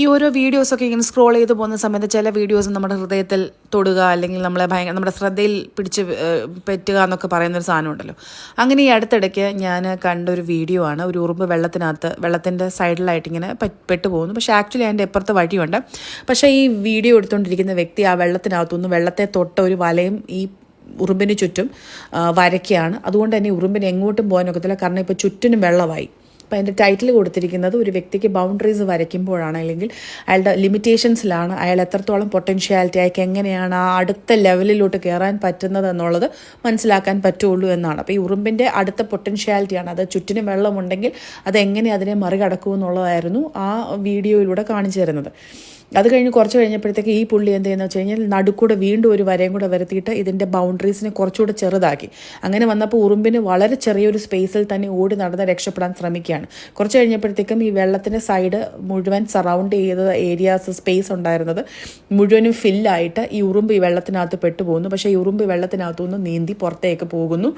ഈ ഓരോ വീഡിയോസൊക്കെ ഇങ്ങനെ സ്ക്രോൾ ചെയ്ത് പോകുന്ന സമയത്ത് ചില വീഡിയോസ് നമ്മുടെ ഹൃദയത്തിൽ തൊടുക അല്ലെങ്കിൽ നമ്മളെ ഭയങ്കര നമ്മുടെ ശ്രദ്ധയിൽ പിടിച്ച് പറ്റുക എന്നൊക്കെ പറയുന്ന ഒരു സാധനം ഉണ്ടല്ലോ അങ്ങനെ ഈ അടുത്തിടയ്ക്ക് ഞാൻ കണ്ട ഒരു വീഡിയോ ആണ്. ഒരു ഉറുമ്പ് വെള്ളത്തിനകത്ത് വെള്ളത്തിന്റെ സൈഡിലായിട്ട് ഇങ്ങനെ പെട്ട് പോകുന്നു. പക്ഷേ ആക്ച്വലി അതിന്റെ എപ്പുറത്ത് വഴിയുണ്ട്. പക്ഷേ ഈ വീഡിയോ എടുത്തുകൊണ്ടിരിക്കുന്ന വ്യക്തി ആ വെള്ളത്തിനകത്തുനിന്ന് വെള്ളത്തെ തൊട്ട ഒരു വലയും ഈ ഉറുമ്പിന് ചുറ്റും വരയ്ക്കുകയാണ്. അതുകൊണ്ട് തന്നെ ഉറുമ്പിന് എങ്ങോട്ടും പോകാനൊക്കത്തില്ല. കാരണം ഇപ്പോൾ ചുറ്റിനും വെള്ളമായി. അപ്പോൾ അതിന്റെ ടൈറ്റിൽ കൊടുത്തിരിക്കുന്നത് ഒരു വ്യക്തിക്ക് ബൗണ്ടറീസ് വരയ്ക്കുമ്പോഴാണ് അല്ലെങ്കിൽ അയാളുടെ ലിമിറ്റേഷൻസിലാണ് അയാൾ എത്രത്തോളം പൊട്ടൻഷ്യാലിറ്റി അയാൾക്ക് എങ്ങനെയാണ് ആ അടുത്ത ലെവലിലോട്ട് കയറാൻ പറ്റുന്നത് എന്നുള്ളത് മനസ്സിലാക്കാൻ പറ്റുള്ളൂ എന്നാണ്. അപ്പോൾ ഈ ഉറുമ്പിന്റെ അടുത്ത പൊട്ടൻഷ്യാലിറ്റിയാണ് അത് ചുറ്റിന് വെള്ളമുണ്ടെങ്കിൽ അത് എങ്ങനെ അതിനെ മറികടക്കുമെന്നുള്ളതായിരുന്നു ആ വീഡിയോയിലൂടെ കാണിച്ചു തരുന്നത്. അത് കഴിഞ്ഞ് കുറച്ച് കഴിഞ്ഞപ്പോഴത്തേക്ക് ഈ പുള്ളി എന്ത് ചെയ്യുന്നത് വെച്ച് കഴിഞ്ഞാൽ നടുക്കൂടെ വീണ്ടും ഒരു വരയും കൂടെ വരുത്തിയിട്ട് ഇതിന്റെ ബൗണ്ടറീസിനെ കുറച്ചുകൂടെ ചെറുതാക്കി. അങ്ങനെ വന്നപ്പോൾ ഉറുമ്പിന് വളരെ ചെറിയൊരു സ്പേസിൽ തന്നെ ഓടി നടന്ന് രക്ഷപ്പെടാൻ ശ്രമിക്കുകയാണ്. കുറച്ച് കഴിഞ്ഞപ്പോഴത്തേക്കും ഈ വെള്ളത്തിന്റെ സൈഡ് മുഴുവൻ സറൗണ്ട് ചെയ്ത ഏരിയാസ് സ്പേസ് ഉണ്ടായിരുന്നത് മുഴുവനും ഫില്ലായിട്ട് ഈ ഉറുമ്പ് ഈ വെള്ളത്തിനകത്ത് പെട്ടുപോകുന്നു. പക്ഷേ ഈ ഉറുമ്പ് ഈ വെള്ളത്തിനകത്തുനിന്ന് നീന്തി പുറത്തേക്ക് പോകുന്നു.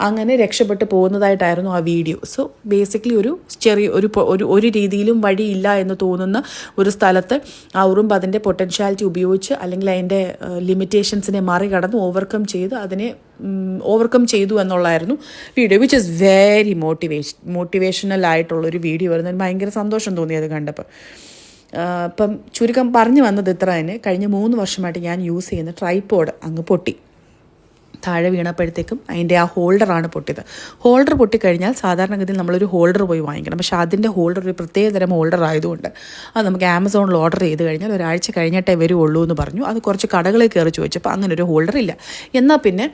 അങ്ങനെ രക്ഷപ്പെട്ട് പോകുന്നതായിട്ടായിരുന്നു ആ വീഡിയോ സോ ബേസിക്കലി ഒരു ചെറിയ ഒരു ഒരു രീതിയിലും വഴിയില്ല എന്ന് തോന്നുന്ന ഒരു സ്ഥലത്ത് ആ ഉറുമ്പ് അതിന്റെ പൊട്ടൻഷ്യാലിറ്റി ഉപയോഗിച്ച് അല്ലെങ്കിൽ അതിന്റെ ലിമിറ്റേഷൻസിനെ മറികടന്ന് ഓവർകം ചെയ്ത് അതിനെ ഓവർകം ചെയ്തു എന്നുള്ളായിരുന്നു video which is very motivation motivational ആയിട്ടുള്ളൊരു വീഡിയോ ആയിരുന്നു. ഭയങ്കര സന്തോഷം തോന്നി അത് കണ്ടപ്പോൾ. ഇപ്പം ചുരുക്കം പറഞ്ഞു വന്നത് ഇത്ര തന്നെ. കഴിഞ്ഞ മൂന്ന് വർഷമായിട്ട് ഞാൻ യൂസ് ചെയ്യുന്ന ട്രൈപ്പോഡ് അങ്ങ് പൊട്ടി. താഴെ വീണപ്പോഴത്തേക്കും അതിന്റെ ആ ഹോൾഡറാണ് പൊട്ടിയത്. ഹോൾഡർ പൊട്ടിക്കഴിഞ്ഞാൽ സാധാരണഗതിയിൽ നമ്മളൊരു ഹോൾഡർ പോയി വാങ്ങിക്കണം. പക്ഷേ അതിന്റെ ഹോൾഡർ ഒരു പ്രത്യേക തരം ഹോൾഡർ ആയതുകൊണ്ട് അത് നമുക്ക് ആമസോണിൽ ഓർഡർ ചെയ്ത് കഴിഞ്ഞാൽ ഒരാഴ്ച കഴിഞ്ഞിട്ടേ വരുള്ളൂ എന്ന് പറഞ്ഞു. അത് കുറച്ച് കടകളിൽ കയറി ചോദിച്ചപ്പോൾ അങ്ങനെ ഒരു ഹോൾഡർ ഇല്ല. എന്നാൽ പിന്നെ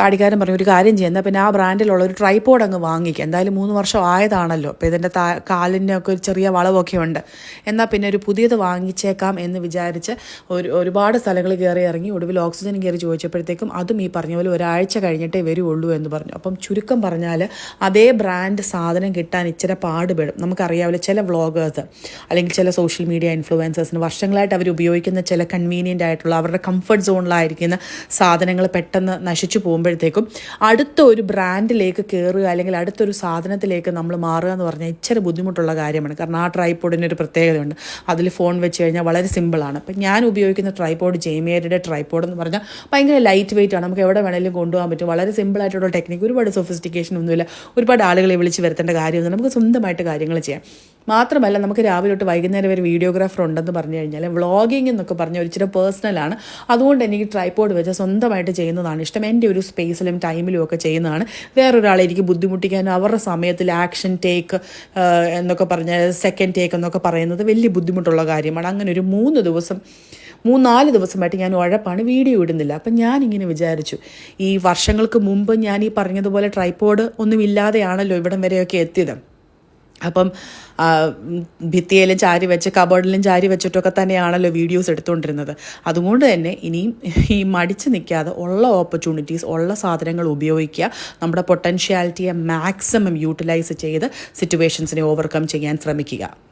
താടിക്കാരൻ പറഞ്ഞു ഒരു കാര്യം ചെയ്യുന്ന പിന്നെ ആ ബ്രാൻഡിലുള്ള ഒരു ട്രൈപോഡ് അങ്ങ് വാങ്ങിക്കുക എന്തായാലും മൂന്ന് വർഷം ആയതാണല്ലോ. അപ്പോൾ ഇതിന്റെ താ കാലിനൊക്കെ ഒരു ചെറിയ വളവൊക്കെ ഉണ്ട്. എന്നാൽ പിന്നെ ഒരു പുതിയത് വാങ്ങിച്ചേക്കാം എന്ന് വിചാരിച്ച് ഒരു ഒരുപാട് സ്ഥലങ്ങൾ കയറി ഇറങ്ങി ഒടുവിൽ ഓക്സിജൻ കയറി ചോദിച്ചപ്പോഴത്തേക്കും അതും ഈ പറഞ്ഞ പോലെ ഒരാഴ്ച കഴിഞ്ഞിട്ടേ വരുള്ളൂ എന്ന് പറഞ്ഞു. അപ്പം ചുരുക്കം പറഞ്ഞാൽ അതേ ബ്രാൻഡ് സാധനം കിട്ടാൻ ഇച്ചിരി പാടുപെടും. നമുക്കറിയാവില്ല ചില വ്ളോഗേഴ്സ് അല്ലെങ്കിൽ ചില സോഷ്യൽ മീഡിയ ഇൻഫ്ലുവൻസേഴ്സിന് വർഷങ്ങളായിട്ട് അവർ ഉപയോഗിക്കുന്ന ചില കൺവീനിയന്റ് ആയിട്ടുള്ള അവരുടെ കംഫർട്ട് സോണിലായിരിക്കുന്ന സാധനങ്ങൾ പെട്ടെന്ന് നശിച്ചു പോകുമ്പോഴത്തേക്കും അടുത്ത ഒരു ബ്രാൻഡിലേക്ക് കയറുക അല്ലെങ്കിൽ അടുത്തൊരു സാധനത്തിലേക്ക് നമ്മൾ മാറുക എന്ന് പറഞ്ഞാൽ ഇച്ചിരി ബുദ്ധിമുട്ടുള്ള കാര്യമാണ്. കാരണം ആ ട്രൈപോഡിന്റെ ഒരു പ്രത്യേകതയുണ്ട്. അതിൽ ഫോൺ വെച്ച് കഴിഞ്ഞാൽ വളരെ സിമ്പിളാണ് അപ്പം ഞാൻ ഉപയോഗിക്കുന്ന ട്രൈപോഡ് ജെയ്മേരുടെ ട്രൈപോഡ് എന്ന് പറഞ്ഞാൽ ഭയങ്കര ലൈറ്റ് വെയിറ്റ് ആണ്. നമുക്ക് എവിടെ വേണമെങ്കിലും കൊണ്ടുപോകാൻ പറ്റും. വളരെ സിമ്പിളായിട്ടുള്ള ടെക്നിക്ക് ഒരുപാട് സൊഫിസ്റ്റിക്കേഷൻ ഒന്നുമില്ല. ഒരുപാട് ആളുകളെ വിളിച്ച് വരുത്തേണ്ട കാര്യമൊന്നും നമുക്ക് സ്വന്തമായിട്ട് കാര്യങ്ങൾ ചെയ്യാം. മാത്രമല്ല നമുക്ക് രാവിലെ തൊട്ട് വൈകുന്നേരം വരെ വീഡിയോഗ്രാഫർ ഉണ്ടെന്ന് പറഞ്ഞു കഴിഞ്ഞാൽ വ്ളോഗിംഗ് എന്നൊക്കെ പറഞ്ഞ ഒരു ഇച്ചിരി പേഴ്സണലാണ് അതുകൊണ്ട് എനിക്ക് ട്രൈപോഡ് വെച്ച് സ്വന്തമായിട്ട് ചെയ്യുന്നതാണ് ഇഷ്ടം. എന്റെ ഒരു സ്പേസിലും ടൈമിലും ഒക്കെ ചെയ്യുന്നതാണ്. വേറൊരാളെ എനിക്ക് ബുദ്ധിമുട്ടിക്കാനും അവരുടെ സമയത്തിൽ ആക്ഷൻ ടേക്ക് എന്നൊക്കെ പറഞ്ഞ സെക്കൻഡ് ടേക്ക് എന്നൊക്കെ പറയുന്നത് വലിയ ബുദ്ധിമുട്ടുള്ള കാര്യമാണ്. അങ്ങനെ ഒരു മൂന്ന് ദിവസം മൂന്നാൽ ദിവസമായിട്ട് ഞാൻ ഉഴപ്പാണ് വീഡിയോ ഇടുന്നില്ല. അപ്പം ഞാനിങ്ങനെ വിചാരിച്ചു ഈ വർഷങ്ങൾക്ക് മുമ്പ് ഞാൻ ഈ പറഞ്ഞതുപോലെ ട്രൈപോഡ് ഒന്നും ഇല്ലാതെയാണല്ലോ ഇവിടം വരെയൊക്കെ എത്തിയത്. അപ്പം ഭിത്തിയിലും ചാരി വെച്ച് കബോർഡിലും ചാരി വെച്ചിട്ടൊക്കെ തന്നെയാണല്ലോ വീഡിയോസ് എടുത്തുകൊണ്ടിരുന്നത്. അതുകൊണ്ട് തന്നെ ഇനിയും ഈ മടിച്ച് നിൽക്കാതെ ഉള്ള ഓപ്പർച്യൂണിറ്റീസ് ഉള്ള സാധനങ്ങൾ ഉപയോഗിക്കുക. നമ്മുടെ പൊട്ടൻഷ്യാലിറ്റിയെ മാക്സിമം യൂട്ടിലൈസ് ചെയ്ത് സിറ്റുവേഷൻസിനെ ഓവർകം ചെയ്യാൻ ശ്രമിക്കുക.